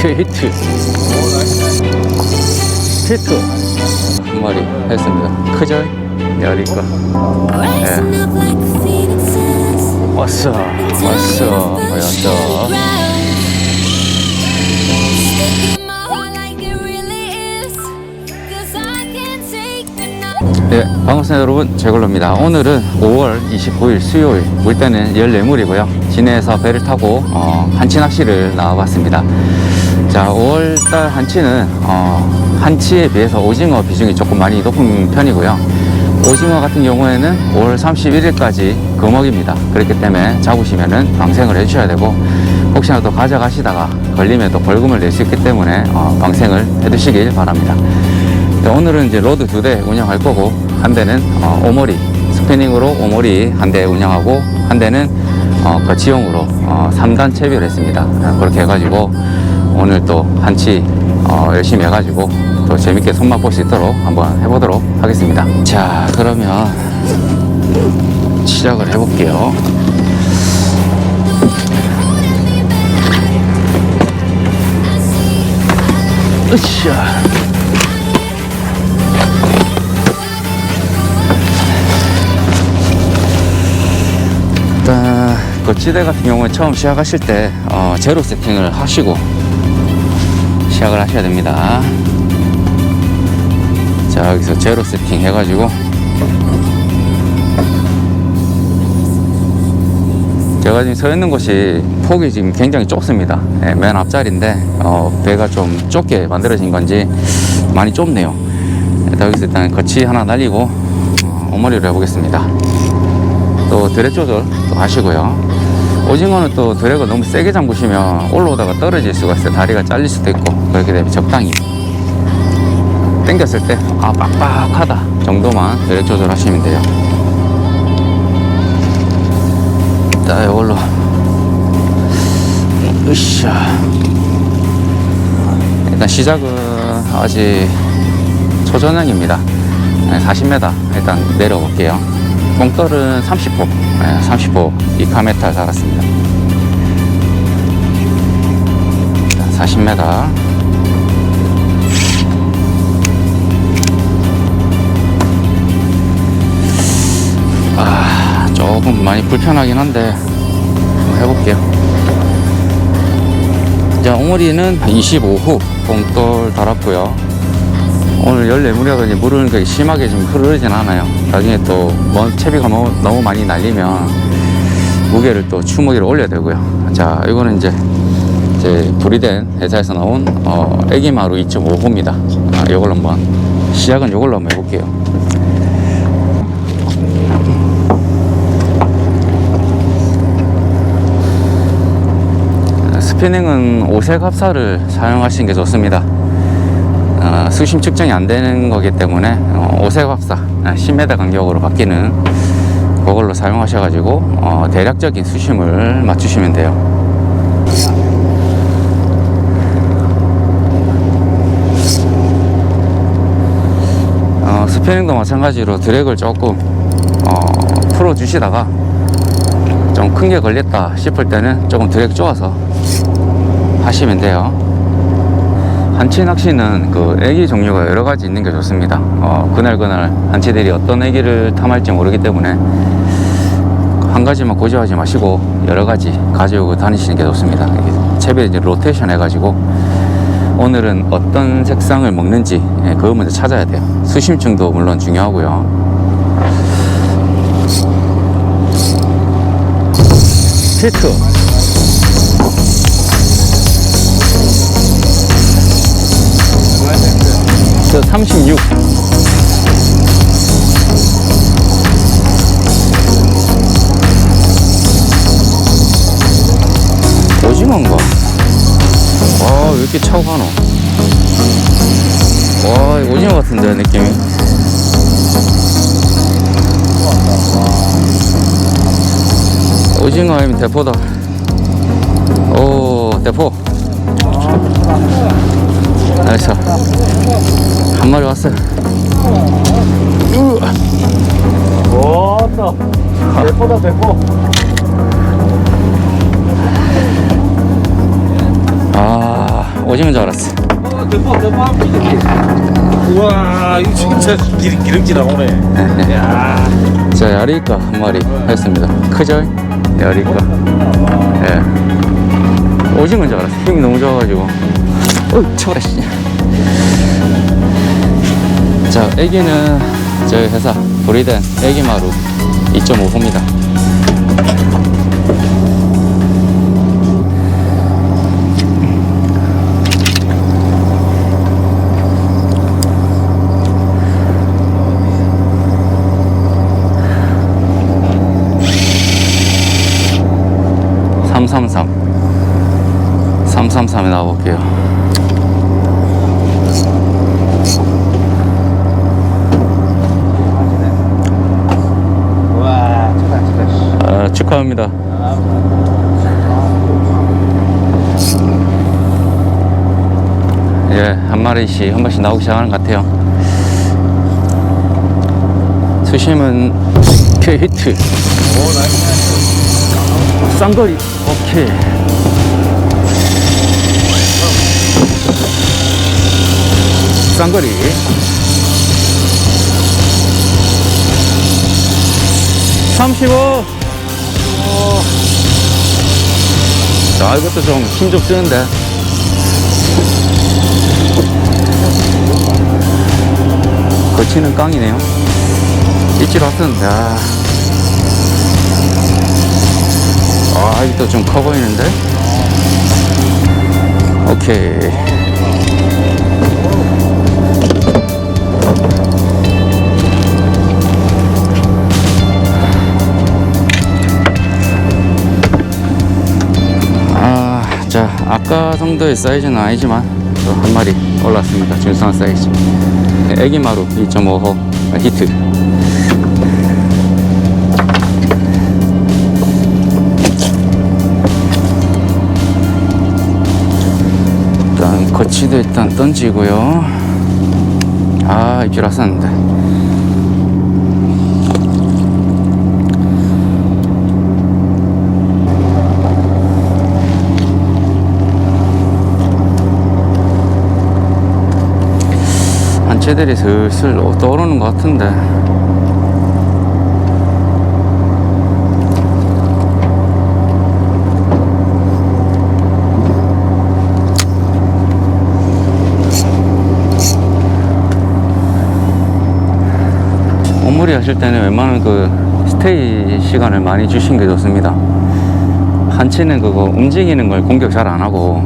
오케이 히트. 히트. 한 마리 했습니다. 크죠? up like phoenixes. 왔어 왔어. 왔어 네, 반갑습니다 여러분 제걸로입니다. 오늘은 5월 29일 수요일 물때는 14물이고요. 진해에서 배를 타고 어, 한치 낚시를 나와봤습니다. 자 5월달 한치는 어, 한치에 비해서 오징어 비중이 조금 많이 높은 편이고요. 오징어 같은 경우에는 5월 31일까지 금어기입니다. 그렇기 때문에 잡으시면은 방생을 해주셔야 되고 혹시나 또 가져가시다가 걸리면 또 벌금을 낼 수 있기 때문에 어, 방생을 해두시길 바랍니다. 네, 오늘은 이제 로드 두 대 운영할 거고 한 대는 어, 오모리 스피닝으로 오모리 한 대 운영하고 한 대는 어, 거치용으로 어, 3단 채비를 했습니다. 아, 그렇게 해가지고 오늘 또 한치 어, 열심히 해가지고 또 재밌게 손맛 볼 수 있도록 한번 해보도록 하겠습니다. 자 그러면 시작을 해볼게요. 으쌰. 거치대 같은 경우에 처음 시작하실 때 어, 제로 세팅을 하시고 시작을 하셔야 됩니다. 자 여기서 제로 세팅 해가지고 제가 지금 서 있는 곳이 폭이 지금 굉장히 좁습니다. 예, 맨 앞자리인데 어, 배가 좀 좁게 만들어진 건지 많이 좁네요. 일단 여기서 일단 거치 하나 날리고 어, 오머리를 해보겠습니다. 또 드랙 조절 또 하시고요. 오징어는 또 드랙을 너무 세게 잠그시면 올라오다가 떨어질 수가 있어요. 다리가 잘릴 수도 있고 그렇게 되면 적당히 당겼을 때 아 빡빡하다 정도만 드랙 조절하시면 돼요. 자 이걸로 으쌰 일단 시작은 아직 초저녁입니다. 40m 일단 내려볼게요. 뽕떨은 30호, 네, 30호 이카메탈 달았습니다. 40m. 아, 조금 많이 불편하긴 한데 해볼게요. 자, 옹어리는 25호 뽕떨 달았고요. 오늘 14물이라서 이제 물은 그렇게 심하게 좀 흐르진 않아요. 나중에 또먼 채비가 너무, 너무 많이 날리면 무게를 또 추무게를 올려야 되고요. 자, 이거는 이제 이제 불이된 회사에서 나온 어, 애기마루 2.5호입니다. 아, 이걸로 한번 시작은 이걸로 한번 해볼게요. 스피닝은 오색 합사를 사용하시는 게 좋습니다. 어, 수심 측정이 안 되는 거기 때문에 어, 오색 합사 10m 간격으로 바뀌는 그걸로 사용하셔가지고 어, 대략적인 수심을 맞추시면 돼요. 어, 스피닝도 마찬가지로 드랙을 조금 어, 풀어 주시다가 좀 큰 게 걸렸다 싶을 때는 조금 드랙 쪼아서 하시면 돼요. 한치 낚시는 그 애기 종류가 여러 가지 있는 게 좋습니다. 어, 그날 그날 한치들이 어떤 애기를 탐할지 모르기 때문에 한 가지만 고집하지 마시고 여러 가지 가지고 다니시는 게 좋습니다. 채비를 이제 로테이션 해가지고 오늘은 어떤 색상을 먹는지 예, 그거 먼저 찾아야 돼요. 수심층도 물론 중요하고요. 히트. 36. 오징어인가? 와, 왜 이렇게 차고 가노? 와, 오징어 같은데, 느낌이. 오징어 아니면 대포다. 오, 대포. 나이스. 한 마리 왔어요. 왔다. 대포다 대포. 아, 오징어인 줄 알았어. 어, 대포, 대포. 우와, 이거 진짜 기름, 기름기 나오네. 야 자, 야리까 한 마리 했습니다. 크죠? 야리까. 예. 오징어인 줄 알았어. 힘이 너무 좋아가지고. 쳐라, 씨. 자, 애기는 저희 회사 도리된 애기마루 2.5호입니다. 삼삼삼. 삼삼삼에 나와볼게요. 와, 크다, 크다. 씨. 아, 축하합니다. 예, 한 마리씩 한 번씩 나오기 시작하는 것 같아요. 수심은 K 히트. 쌍거리. 오케이. 쌍거리. 삼십오. 자, 이것도 좀 힘 좀 쓰는데. 거치는 깡이네요. 일찍 왔었는데. 아, 아 이것도 좀 커 보이는데. 오케이. 아까 정도의 사이즈는 아니지만 또 한 마리 올랐습니다. 중성한 사이즈. 애기마루 2.5호 히트. 일단 거치도 일단 던지고요. 아, 입질 왔었는데. 한채들이 슬슬 떠오르는 것 같은데. 옷무리 하실 때는 웬만하면 그 스테이 시간을 많이 주신 게 좋습니다. 한치는 그거 움직이는 걸 공격 잘 안 하고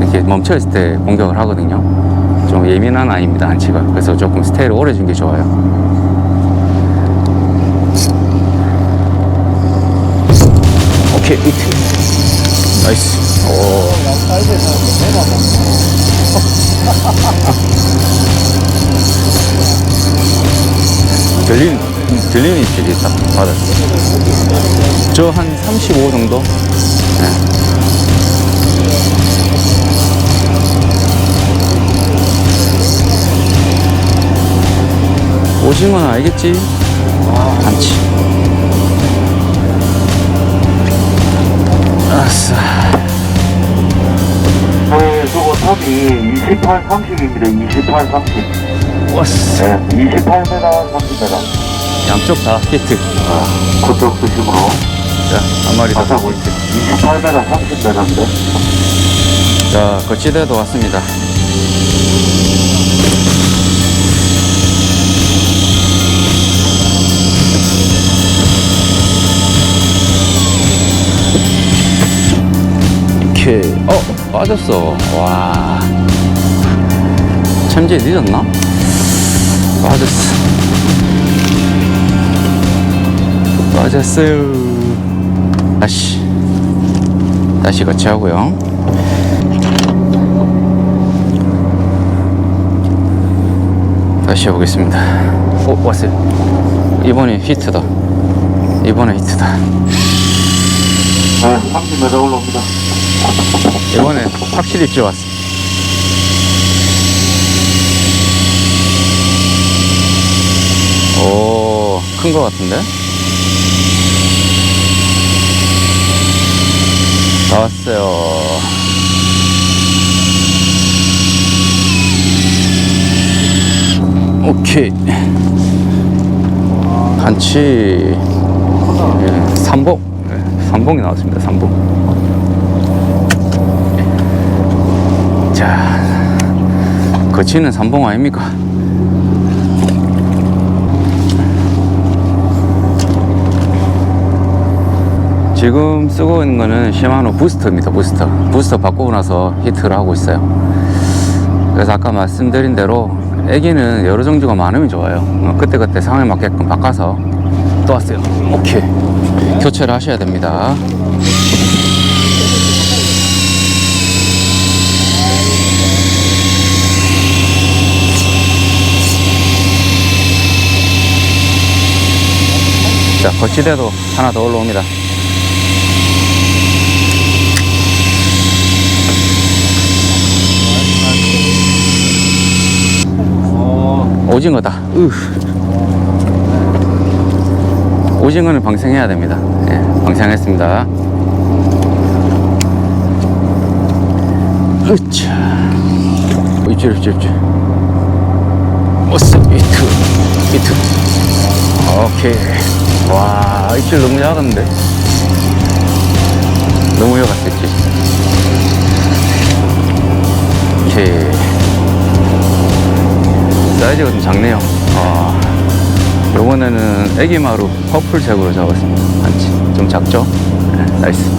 이렇게 멈춰 있을 때 공격을 하거든요. 좀 예민한 아이입니다, 한치가. 그래서 조금 스테이를 오래 준 게 좋아요. 오케이, 이트. 나이스. 오. 들리는, 들리는 입질이 딱 받았어요. 저 한 35 정도? 네. 오징어는 알겠지? 한치. 아싸. 네, 저거 탑이 28, 30입니다. 28, 30. 왔어. 네, 28m, 30m. 양쪽 다 히트. 그쪽 수심으로 자, 한 마리 더. 가사고 있죠. 28m, 30m인데. 자, 거치대도 왔습니다. 빠졌어. 와. 참지 늦었나? 빠졌어. 빠졌어요. 다시. 다시 거치하고요. 다시 해보겠습니다. 오, 왔어요. 이번에 히트다. 이번에 히트다. 네, 30m 올라옵니다. 이번에 확실히 비 왔어. 오, 큰 거 같은데? 나왔어요. 오케이. 반치. 예, 삼봉. 예, 삼봉이 나왔습니다, 삼봉. 자, 거치는 삼봉 아닙니까? 지금 쓰고 있는 거는 시마노 부스터입니다. 부스터. 부스터 바꾸고 나서 히트를 하고 있어요. 그래서 아까 말씀드린 대로 애기는 여러 종류가 많으면 좋아요. 어, 그때그때 상황에 맞게끔 바꿔서 또 왔어요. 오케이. 교체를 하셔야 됩니다. 자, 거치대도 하나 더 올라옵니다. 오징어다. 으. 오징어는 방생해야 됩니다. 예, 방생했습니다. 으차. 입질, 입질, 입질. 어스, 히트, 히트. 오케이. 와, 입질 너무 작은데? 너무 여갔겠지. 오케이. 사이즈가 좀 작네요. 아, 요번에는 애기마루 퍼플색으로 잡았습니다. 한치. 좀 작죠? 네, 나이스.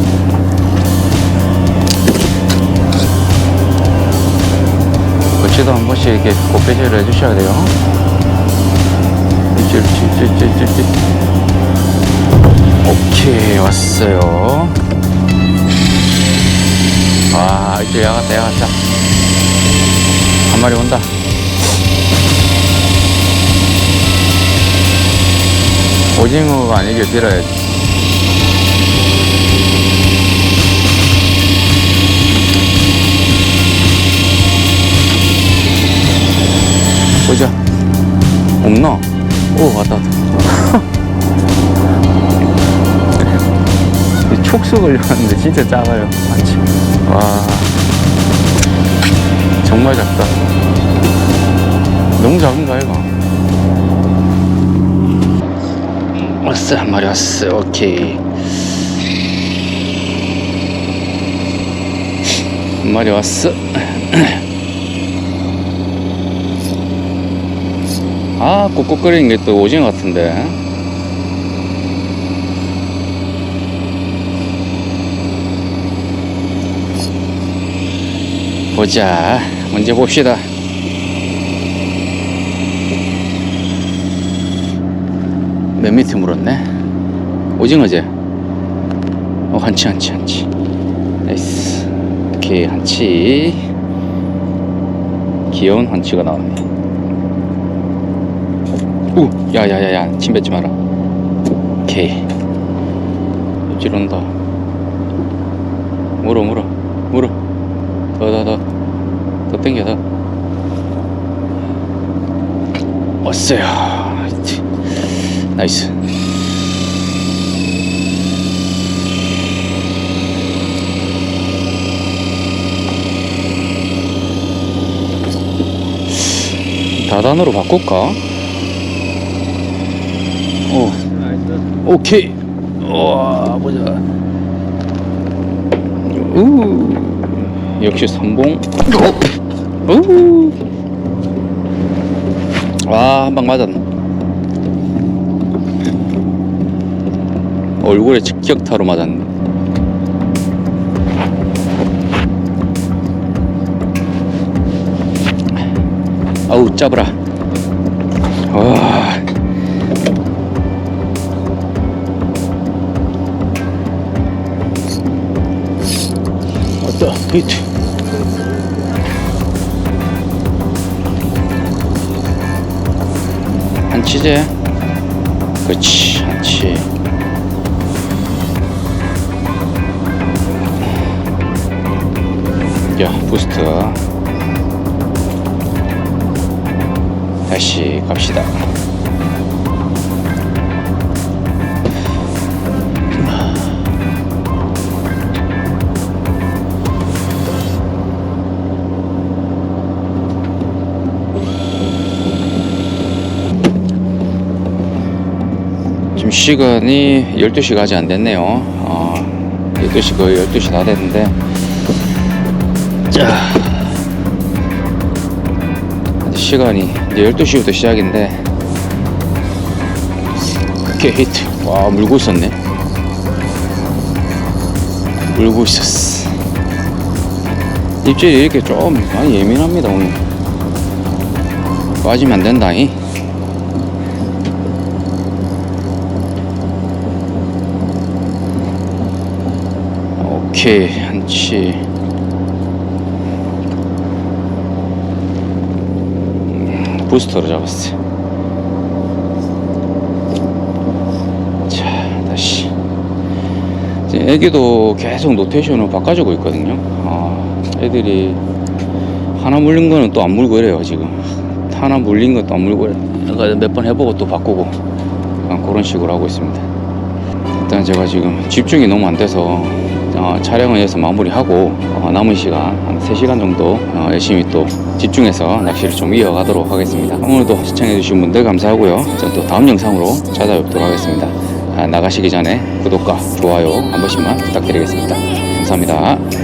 거치도 한 번씩 이렇게 고배제를 해주셔야 돼요. 일줄. 오케이, 왔어요. 아, 이제 야갔다, 야갔다. 한 마리 온다. 오징어가 아니길 빌어야지. 보자. 없나? 오, 왔다, 왔다. 촉수 걸려갔는데 진짜 작아요. 맞지? 와. 정말 작다. 너무 작은가, 이거? 왔어 한 마리 왔어 오케이 한 마리 왔어 아 꾹꾹거리는 게 또 오징어 같은데 보자 먼저 봅시다 맨 밑에 물었네. 오징어제. 어, 한치, 한치, 한치. 나이스. 오케이, 한치. 귀여운 한치가 나왔네. 우! 야, 야, 야, 야. 침 뱉지 마라. 오케이. 입질 온다. 물어, 물어. 물어. 더, 더, 더. 더 땡겨, 더. 왔어요. 나이스. 다단으로 바꿀까? 오, 오케이. 와, 보자. 우, 역시 선봉. 우, 와, 한 방 맞았네. 얼굴에 직격타로 맞았네. 아우 짜브라. 와. 왔다 히트. 치제. 그렇지 한치. 야 부스터 다시 갑시다 시간이 12시가 아직 안 됐네요. 어, 12시 거의 12시 다 됐는데. 자. 시간이 이제 12시부터 시작인데. 게이트. 와, 물고 있었네. 물고 있었어. 입질이 이렇게 좀 많이 예민합니다, 오늘. 빠지면 안 된다잉. 오케이 한치. 음, 부스터로 잡았어요. 자 다시. 이제 애기도 계속 노테이션을 바꿔주고 있거든요. 아, 애들이 하나 물린 거는 또 안 물고 이래요 지금. 하나 물린 것도 안 물고 이래 몇번 해보고 또 바꾸고 그런 식으로 하고 있습니다. 일단 제가 지금 집중이 너무 안 돼서 어, 촬영을 해서 마무리하고 어, 남은 시간 한 3시간 정도 어, 열심히 또 집중해서 낚시를 좀 이어가도록 하겠습니다. 오늘도 시청해주신 분들 감사하고요. 전또 다음 영상으로 찾아뵙도록 하겠습니다. 아, 나가시기 전에 구독과 좋아요 한 번씩만 부탁드리겠습니다. 감사합니다.